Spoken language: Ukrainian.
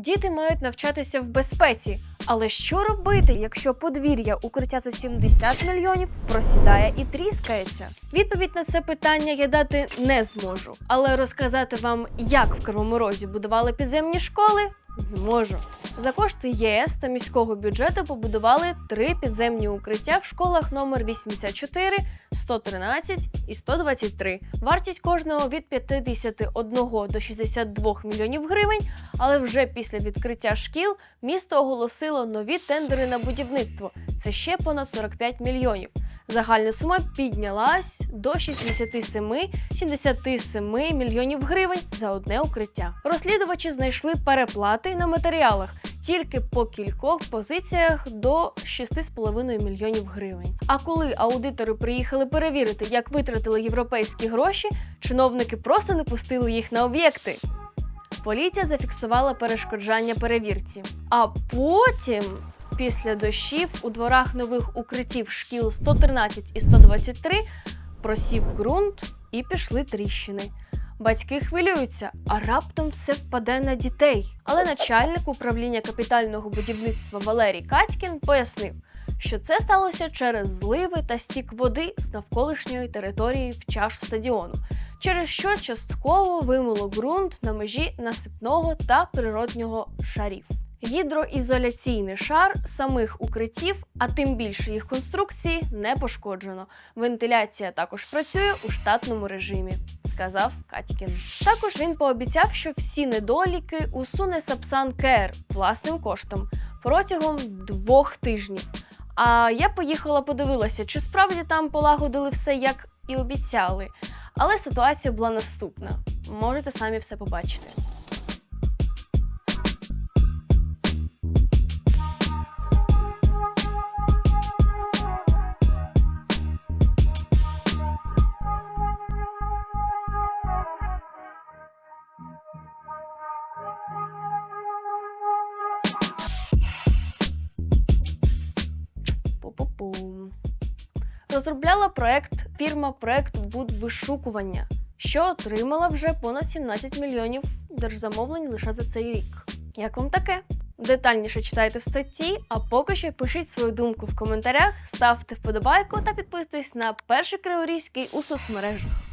Діти мають навчатися в безпеці. Але що робити, якщо подвір'я укриття за 70 мільйонів просідає і тріскається? Відповідь на це питання я дати не зможу, але розказати вам, як в Кривому Розі будували підземні школи, зможу. За кошти єС та міського бюджету побудували три підземні укриття в школах номер 84, 113 і 123. Вартість кожного від 51 до 62 мільйонів гривень. Але вже після відкриття шкіл місто оголосило нові тендери на будівництво. Це ще понад 45 мільйонів. Загальна сума піднялась до 67-77 мільйонів гривень за одне укриття. Розслідувачі знайшли переплати на матеріалах тільки по кількох позиціях до 6,5 мільйонів гривень. А коли аудитори приїхали перевірити, як витратили європейські гроші, чиновники просто не пустили їх на об'єкти. Поліція зафіксувала перешкоджання перевірці. А потім, після дощів, у дворах нових укриттів шкіл 113 і 123 просів ґрунт і пішли тріщини. Батьки хвилюються, а раптом все впаде на дітей. Але начальник управління капітального будівництва Валерій Катькін пояснив, що це сталося через зливи та стік води з навколишньої території в чашу стадіону, через що частково вимило ґрунт на межі насипного та природнього шарів. Гідроізоляційний шар самих укриттів, а тим більше їх конструкції, не пошкоджено. Вентиляція також працює у штатному режимі, сказав Катькін. Також він пообіцяв, що всі недоліки усуне Сапсан Кер власним коштом протягом двох тижнів. А я поїхала, подивилася, чи справді там полагодили все як і обіцяли. Але ситуація була наступна. Можете самі все побачити. Пу-пу-пу. Розробляла проект фірма Проект Будвишукування, що отримала вже понад 17 мільйонів держзамовлень лише за цей рік. Як вам таке? Детальніше читайте в статті, а поки що пишіть свою думку в коментарях, ставте вподобайку та підписуйтесь на перший криворізький у соцмережах.